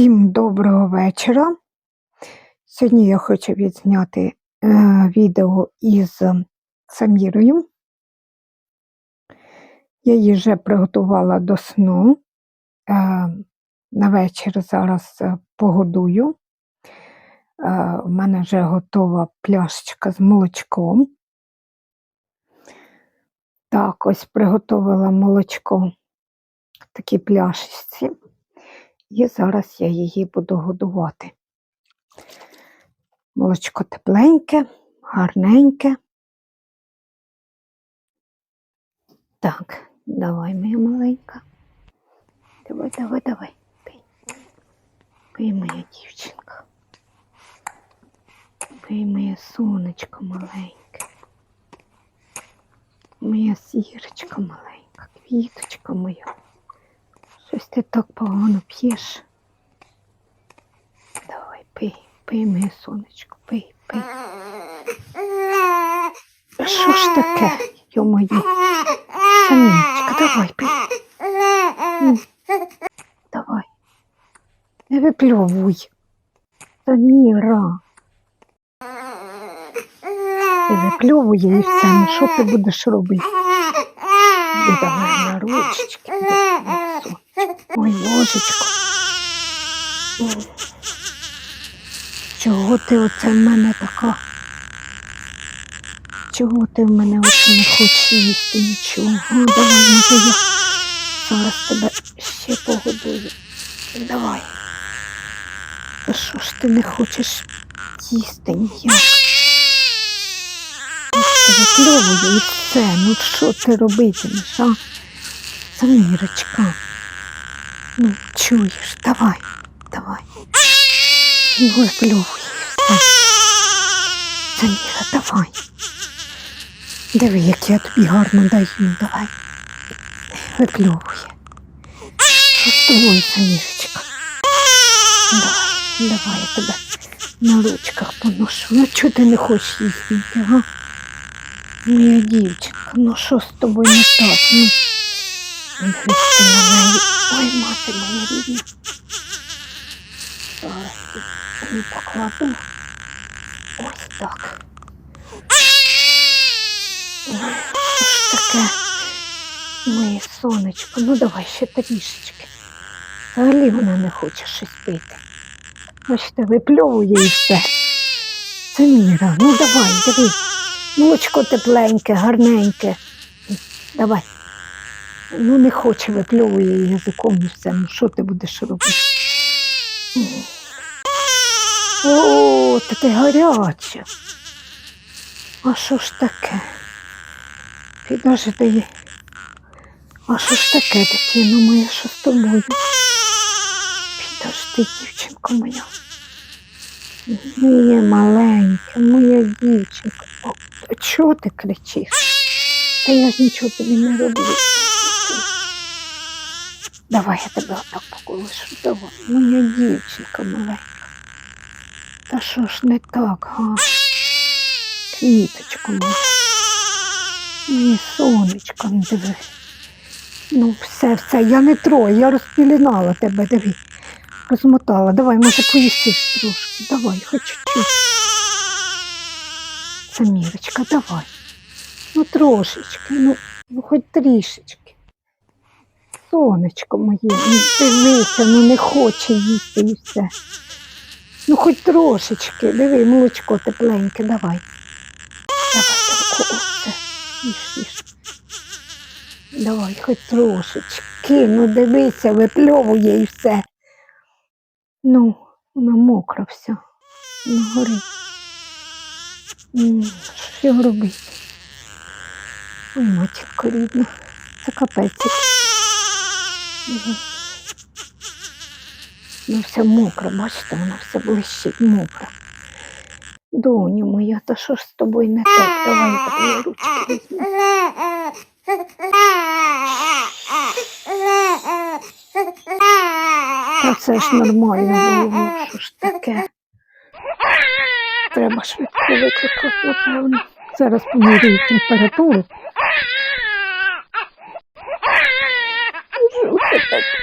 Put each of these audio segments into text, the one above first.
Всім доброго вечора. Сьогодні я хочу відзняти е, відео із Самірою. Я її вже приготувала до сну. Е, на вечір зараз е, погодую. Е, у мене вже готова пляшечка з молочком. Так, ось приготувала молочко в такій пляшечці. І зараз я її буду годувати. Молочко тепленьке, гарненьке. Так, давай, моя маленька. Давай, давай, давай. Пий. Пий, моя дівчинка. Пий, моє сонечко маленьке. Моя сірочка маленька, квіточка моя. Щось ти так погано п'єш. Давай, пий, пий, моє сонечко, пий, пий. Що ж таке, йо-моє? Самічка, давай, пий. Давай. Не випльовуй. Саміра. Ти випльовує і все, ну що ти будеш робити? Іди давай на ручечки. Ой, ложечко. Чого ти оце в мене така? Чого ти в мене оце не хочеш їсти нічого? А, давай, може я зараз тебе ще погодую. Давай. Та що ж ти не хочеш їсти ніяк? Ти викльовує і все. Ну що ти робитимеш, а? Самірочка. Ну, чуєш, давай, давай. Ну, і все. Саміра, давай. Диви, як я тобі гарно даю, давай. Випльовує. Що тобою, Самірочка? Давай, давай я тебе на ручках поношу. Ну чого ти не хочеш їсти, га? Моя дівчинка, ну що з тобою не так? Ну, неї. Ой, мати моя рідна. Зараз її покладу. Ось так. Таке? Моє сонечко, ну давай ще трішечки. Взагалі вона не хоче щось пити. Бачите, випльовує і все. Це Міра, ну давай, диви. Молочко тепленьке, гарненьке. Давай. Ну не хоче, випльовує язиком і все. Ну що ти будеш робити? О, таке гаряче. А що ж таке? Підожди. А що ж таке, дитино моя, що з тобою? Підожди, дівчинко моя. Моє маленьке, моя дівчинка. О, чого ти кричиш? Та я ж нічого тобі не роблю. Давай я тебе отак поколишу. Давай, моя дівчинка маленька. Та що ж не так, га? Квіточко моя. Моє сонечко, ну диви. Ну, все, все, я не трою, я розпілінала тебе, диви. Розмотала. Давай, може, поїсиш трошки. Давай, хоч чуть-чуть. Самірочка, давай. Ну, трошечки, ну, ну хоч трішечки. Сонечко моє, ну дивися, ну не хоче їсти і все. Ну, хоч трошечки, диви, молочко тепленьке, давай. Давай. Давай, хоч трошечки, ну дивися, випльовує і все. Ну, вона мокра вся, вона горить. Що робити? Ой, матінко рідна, це капець. Ну, вся мокра, бачите, вона вся блищить мокра. Доню моя, та що ж з тобою не так? Давай я твої ручки візьму. Та це ж нормально було, що ж таке. Треба швидко викликати, напевно. Зараз помірюю температуру.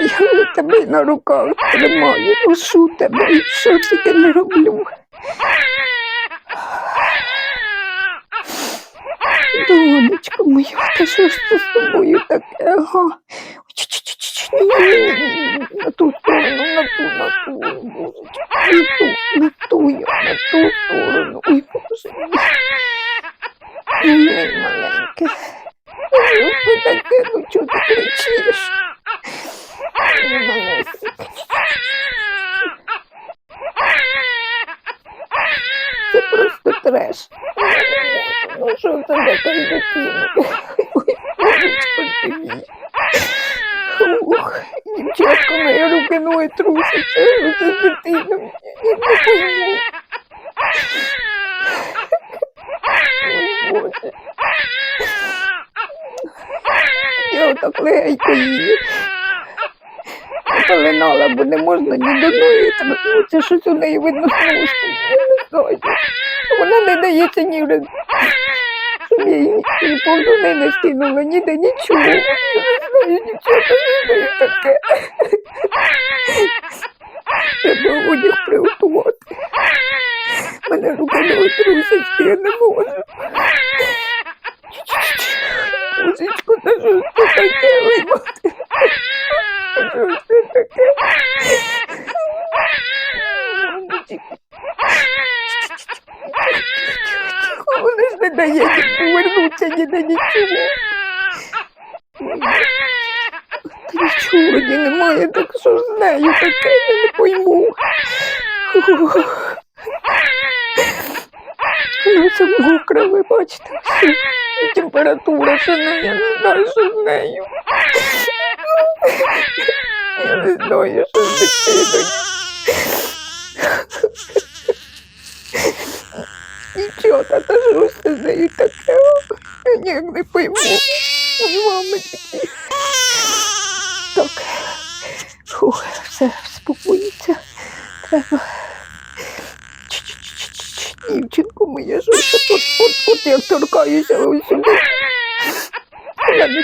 Я у тебе на руках тримаю, ношу тебе, що тільки не роблю. Донечко моя, та що ж це з тобою таке? Ага. На ту сторону, на ту, на ту, на ту, на ту, я, на ту сторону. Ой, боже мій. Ой, маленьке. Ой, що таке, ну чого ти кричиш? Це просто треш. Я не можу. Ну що це таке з дитиною? Ой, ти мій. Ух, дівчатка, мої руки ноги трусяться. Що це з дитиною? Я не пойму. Ой, Боже. Я отак легенько її. Полинала, бо не можна ні до ноги торкнутися, щось у неї видно. Знаю. Вона не дається ні в раз. Щоб я її ні повзуни не скинула, ніде нічого. Я не знаю, що з таке. Треба одяг приготувати. Мене руки не я не можу. Музичко, та що ж це таке? Ой, мати. Що ж це таке? Музичко. Тихо, Вона ж не ні повернутися ні на нічого. Нічого немає, так що ж з таке, я не пойму. Ух. Вона вся мокра, ви бачите, все. Температура шана, я не знаю, що з нею. Таке? Я не пойму. Все, спокоїться. Ч-ч-ч-ч-ч. Моя, це от, от я торкаюся ось сюди.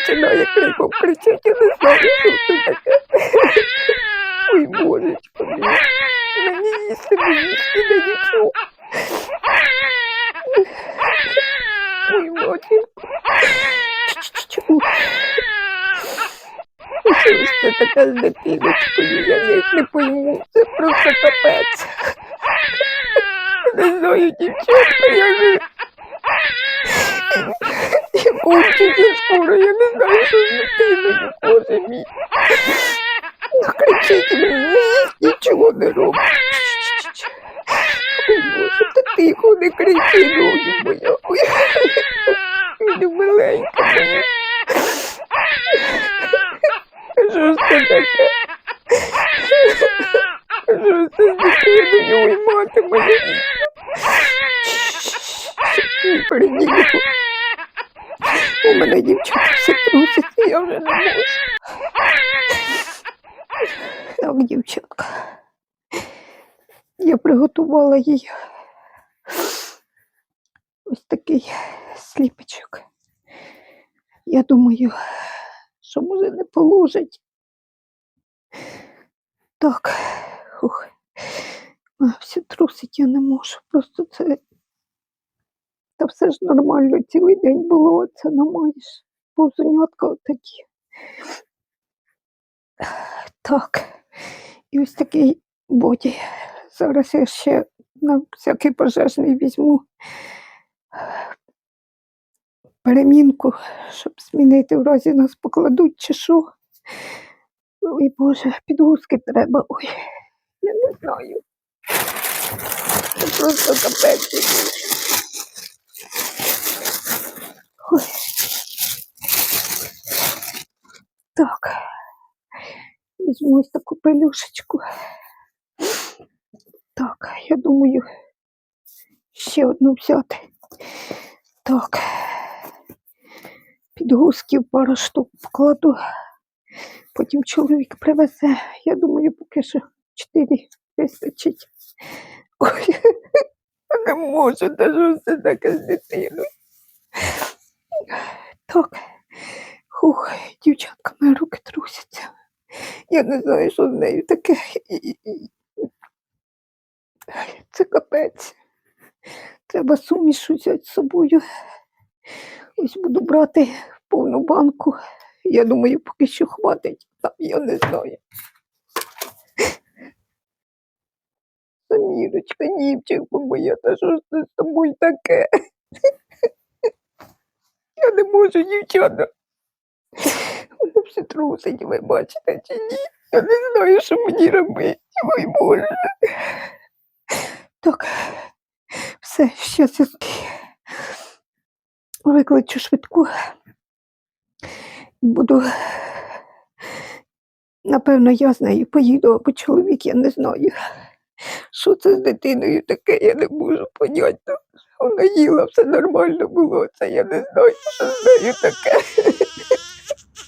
Починає криком кричати, я не знаю, що це таке. Ой, божечко мій. Мені їсти, не їсти, не нічого. Ой, матінко. Чу. Що це таке з дитиночкою? Я ніяк не пойму. Це просто капець. Не знаю, дівчатка, я же... Кончуся скоро, я не знаю, що з дитиною, боже мій. Не їсть, нічого не робить. Ой, Боже, та тихо, не кричи, доню моя. Ой, Мене миленька моя. Що ж це таке? Що ж це з дитиною, ой, мати моя. Не передію. У мене дівчата все труситься, я вже не можу. Так, дівчатка. Я приготувала їй ось такий сліпочок. Я думаю, що може не положить. Так, ух, а, все трусить я не можу. Просто це. Та все ж нормально, цілий день було, це не маєш. Повзунятка отакі. Так, і ось такий боді. Зараз я ще на всякий пожежний візьму перемінку, щоб змінити в разі нас покладуть чи що. Ой, Боже, підгузки треба. Ой, я не знаю. Це просто капець. Так. Візьму ось таку пелюшечку. Так, я думаю, ще одну взяти. Так. Підгузків пару штук покладу. Потім чоловік привезе. Я думаю, поки що чотири вистачить. Ой, не можу, що це таке з дитиною. Так. Хух, дівчатка, мої руки трусяться. Я не знаю, що з нею таке. Це капець. Треба суміш взяти з собою. Ось буду брати повну банку. Я думаю, поки що хватить. Там я не знаю. Самірочка, дівчинко моя, та що ж це з тобою таке? Я не можу, дівчата. Воно все трусить, ви бачите чи ні? Я не знаю, що мені робити. Ой, Боже. Так, все, щас я викличу швидку. Буду. Напевно, я з нею поїду, або чоловік, я не знаю. Що це з дитиною таке, я не можу поняти. Вона їла, все нормально було, це я не знаю, що з нею таке.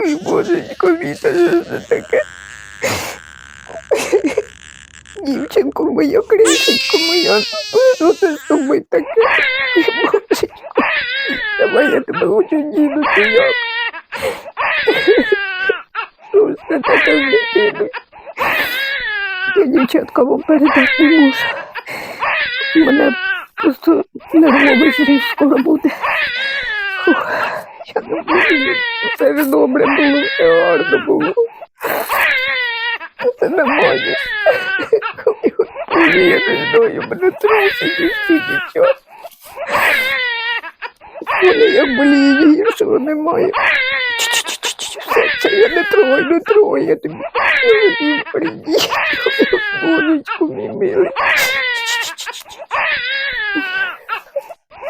Ой, божечко, Віта, що це таке? Дівчинко моя, кришечко моя, що це з тобою таке? Божечко, давай я тебе хочу дінути, як? Що ж це таке з дитиною? Я дівчатка вам передати можу. Мене просто нервовий зрив скоро буде. Фух, я не можу. Все ж добре було, все гарно було. Це не можеш. Я не мене трусить і всі дівчат. Вони як боліє, гіршого немає. Все це я не трогай, не трогай, я тобі не приїду. Божечку, мій милий.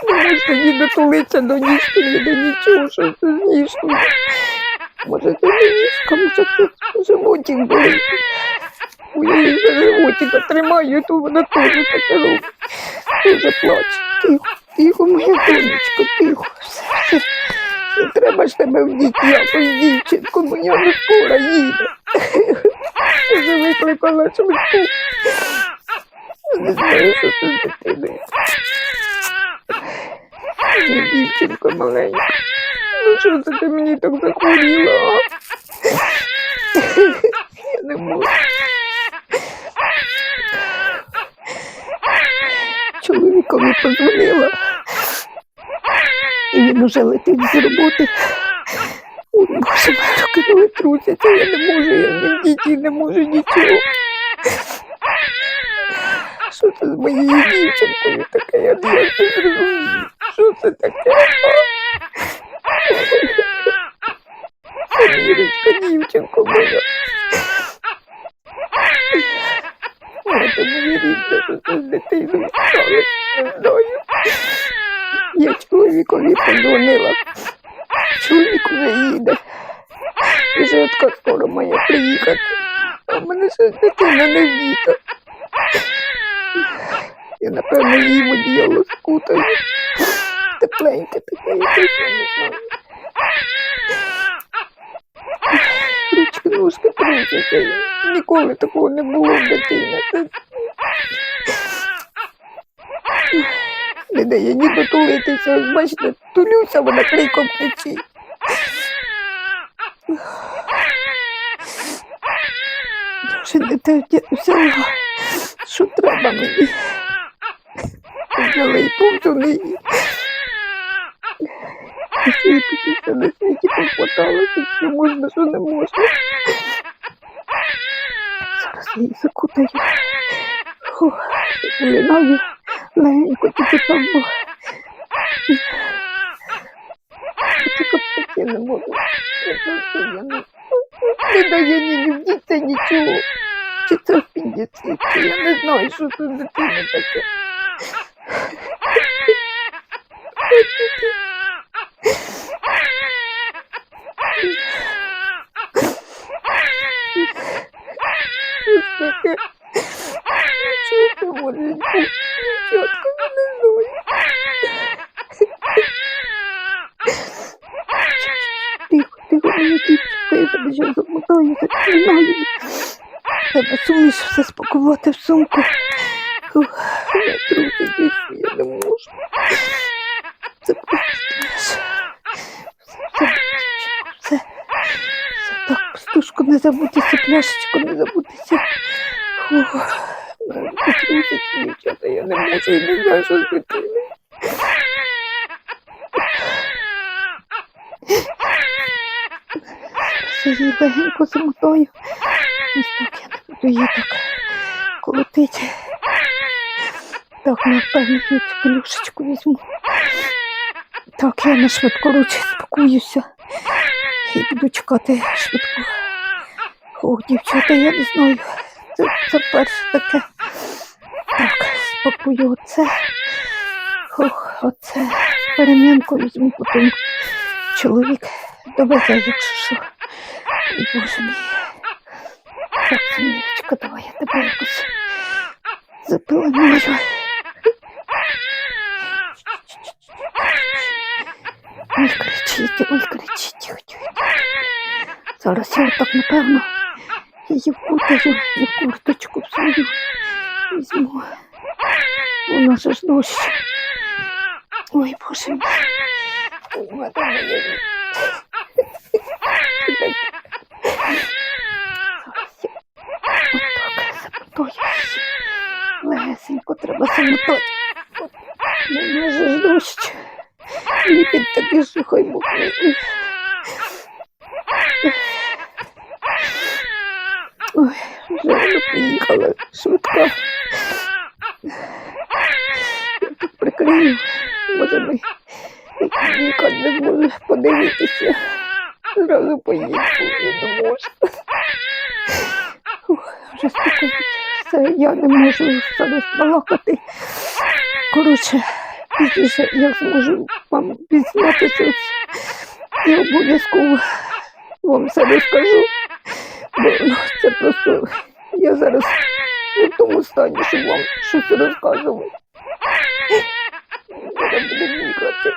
Не можна ні дотулитися до ніжки, ні до нічого, що з ніжкою. Може це не ніжка, може це животик болить. Бо я за животика тримаю, то вона теж таке робить. Дуже плаче. Тихо, тихо, моя донечко, тихо. Не треба ж тебе вдіти якось, дівчинко, моя не скоро їде. Вже викликала швидку. Не знаю, що це з дитиною. Дівчинка маленька. Що це ти мені так захворіла? Я не можу. Чоловікові подзвонила. І він уже летить з роботи. Ой, Боже, руки коли трусяться, я не можу, я ні в не можу нічого. Що це з моєю дівчинкою таке? Я не зрозумію. Що це таке? Дівчинко моя. Мати моя рідна, що це з дитиною сталося, знаю. Я чоловікові подзвонила. Чоловік вже їде. Житка скоро має приїхати. А в мене ще дитина не віта. Я, напевно, їм одіяло скутаю. Тепленьке таке, якесь, я не знаю. Ніколи такого не було в дитини. Це не дає ні дотулитися. Бачите, тулюся, вона криком кричить. Вже не те взяла, що треба мені. Взяла і повзуни її. Сліпитися на світі поплаталася, що можна, що не можна. Закутаю. Линаю легенько тільки там, я не можу. Не, дає ні вдіться нічого. Чи це я не знаю, що це з дитини таке. Що ж таке? Що це може бути? Дівчатка, я не знаю. Тихо, тихо, я тебе знаю. Треба суміш все спакувати в сумку. Ух, Я трусить, я не можу. Це просто. Все, все, все, так, пустушку не забутися, пляшечку, не забутися. Фух. Я не можу і не знаю, що з. Її легенько замотаю. Ось так я її так колотити. Так, напевно, я цю пелюшечку візьму. Так, я на швидкоруч спакуюся і буду чекати швидку. Ох, дівчата, я не знаю. Це, це перше таке. Так, спакую оце. Ох, оце. Перемінку візьму потім. Чоловік довезе, якщо що. Боже мій. Так, Сонечка, давай я тебе якось запеленую. Ой, кричить, ой, кричить, тихо, тихо. Зараз я так, напевно, її вкутаю і курточку свою візьму. Вона ж ж дощ. Ой, боже мій. Ой, мати моя. Зараз я отак замотаю. Треба замотати. От, ж ж дощ. Ліпить такий сухой мокрий. Ой, вже вона приїхала швидко. Я тут прикрию. Може ми Віка не зможе подивитися. Зразу поїду, не можу. Ух, вже спокійно. Все, я не можу зараз балакати. Коротше, пізніше я зможу вам пізнатися і обов'язково вам все розкажу. Бо ну, це просто я зараз не в тому стані, щоб вам щось розказувати. Зараз буду бігати.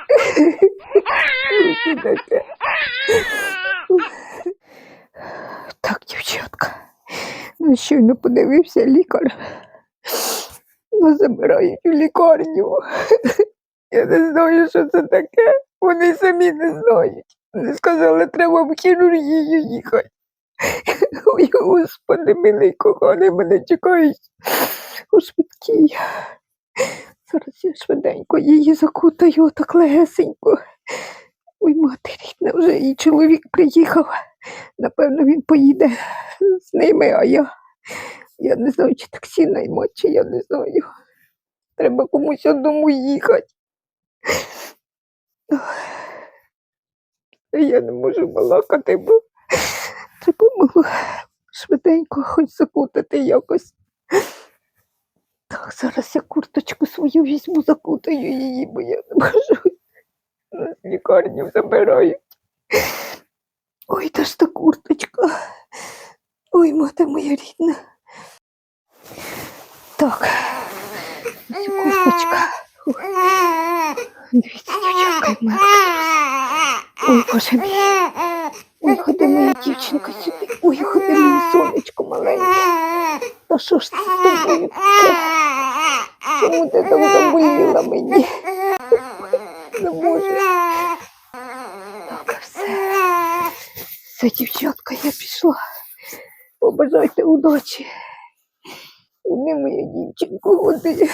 Ну, це таке. Так, дівчатка. Ну, щойно подивився лікар. Нас забирають у лікарню. Я не знаю, що це таке. Вони самі не знають. Вони сказали, треба в хірургію їхати. Ой, господи, милий коханий, мене чекають у швидкій. Зараз я швиденько її закутаю так легесенько. Ой, матері, вже і чоловік приїхав. Напевно, він поїде з ними, а я, я не знаю, чи таксі наймати, чи я не знаю. Треба комусь одному їхати. Я не можу балакати, бо треба було швиденько хоч закутати якось. Так, зараз я курточку свою візьму, закутаю її, бо я не можу. Лікарню забирають. Ой, та ж та курточка. Ой, мати моя рідна. Так, курточка. Дивіться, дівчатка, як мене Ой, боже мій. Ой, ходи моя дівчинка сюди. Ой, ходи моє сонечко маленьке. Та що ж це з тобою? Чому ти так заболіла мені? Не можу. Все, дівчатка, я пішла. Побажайте удачі. Не моя дівчинку, води.